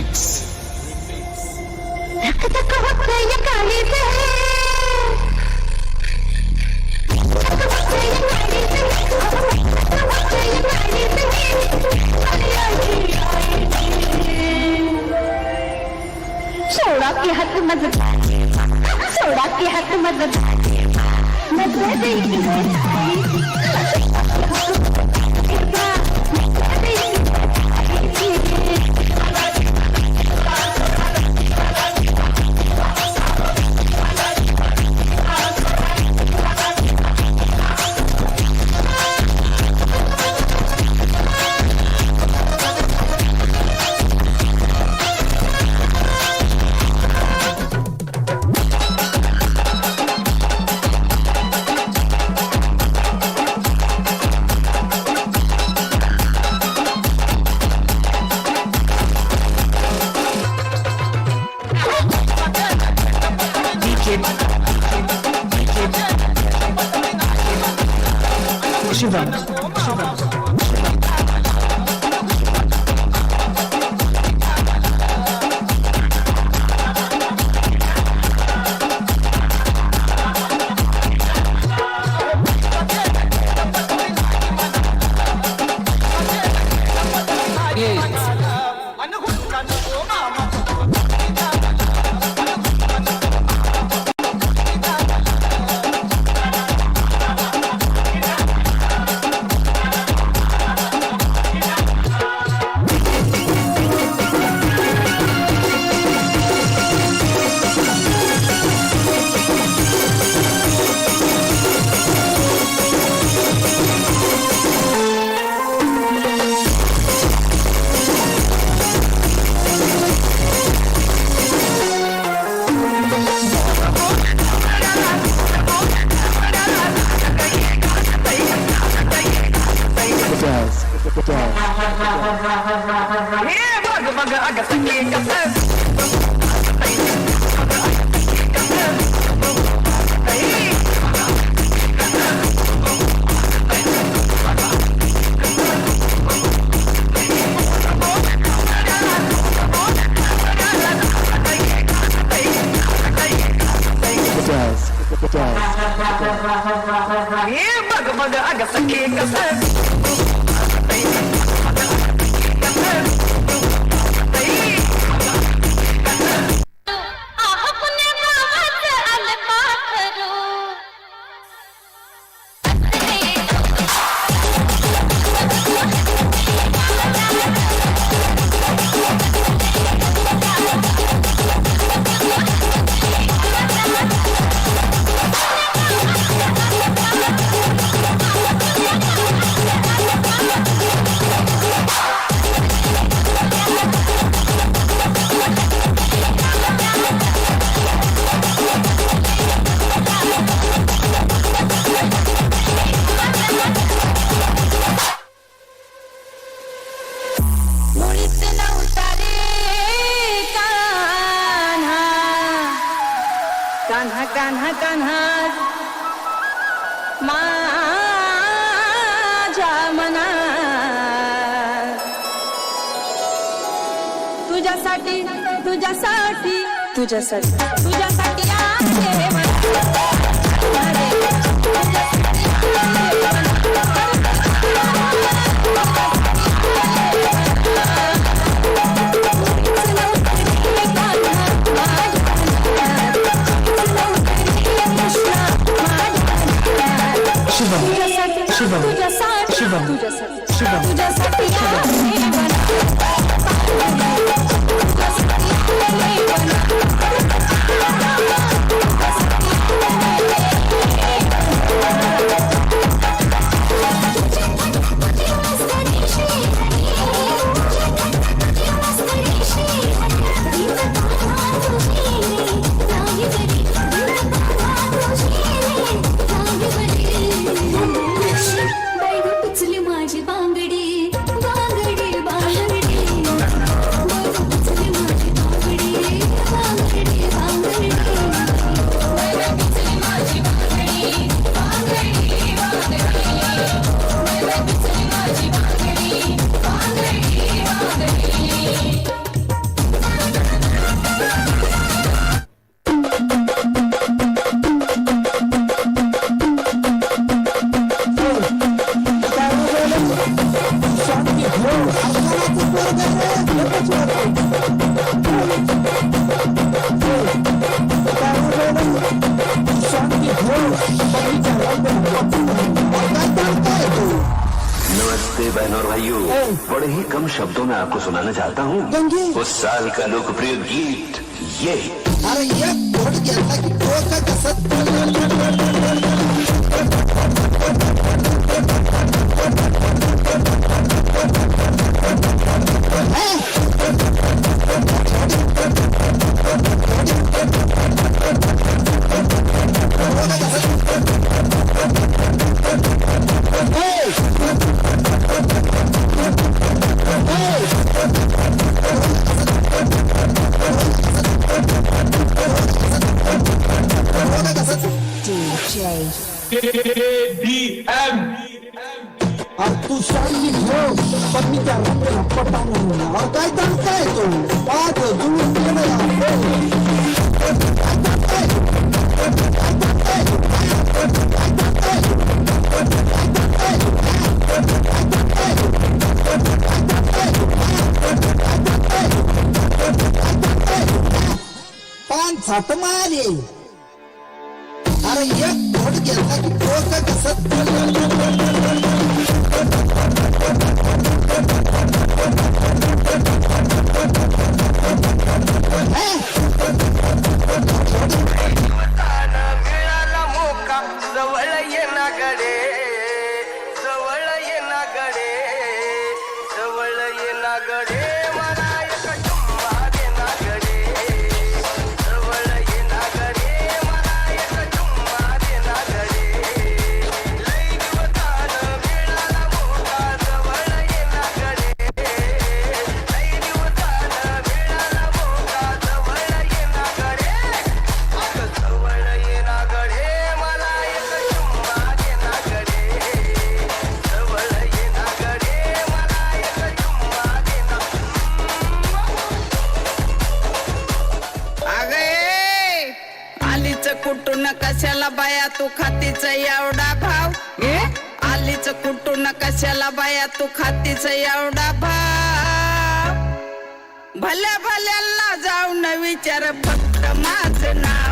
Remix धक धक होते ये काली से धक होते ये काली से धक होते ये काली से आई आई आई सोडा के हात मज सोडा के हात मज मज suivante. Yeah, bugger, bugger, I got the kick, I Kanha Kanha Kanha. माझ्या मना तुझ्यासाठी तुझ्यासाठी तुझ्यासाठी. तुझ्यासाठी शिवम तुझ्यासाठी शिवम नमस्ते बहन और भाइयों। बड़े ही कम शब्दों में आपको सुनाना चाहता हूँ। उस साल का लोकप्रिय गीत ये अरे ये एक घोट घेतला की डोकं कसं मिळाला मोका जवळ ये ना गडे जवळ ये ना गडे जवळ ये ना गडे. कशाला बाया तू खातीच एवढा भा भल्या भल्याला जाऊन विचार फक्त माझं नाव.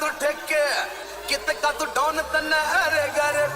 ਤੂੰ ਠੇਕੇ ਕਿਤੇ ਕਾ ਤੂੰ ਡੌਨ ਤਨ ਹਰੇ ਘਰੇ